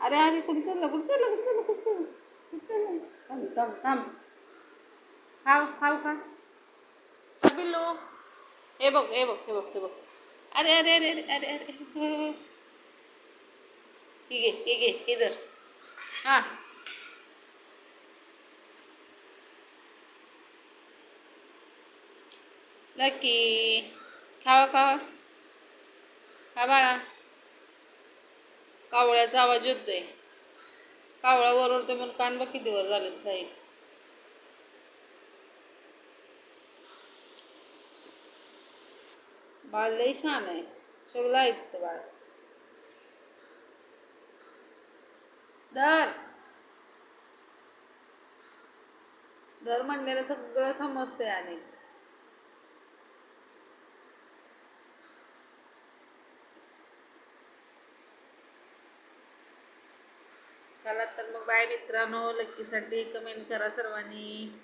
अरे अरे कुठे चाललं? कुठे चाललं? कुठे चाललं? कुठे चाललं? कुठे चाललं? थांब थांब थांब. खाव खाव का? बिल्लो हे बघ हे बघ हे बघ हे बघ. अरे अरे अरे अरे अरे अरे. हो, हो. हे घे हे घे इधर हां. लकी खावा खावा. खा बाळा. कावळ्याचा आवाज येतोय. कावळा वरवरतोय म्हणून कान बा किती वर झालेत साई. बाळ लई छान आहे. सगळं ऐकतं बाळ. दर दर म्हणलेलं सगळं समजतंय आणि. चला तर मग बाय मित्रांनो. लक्कीसाठी कमेंट करा सर्वांनी.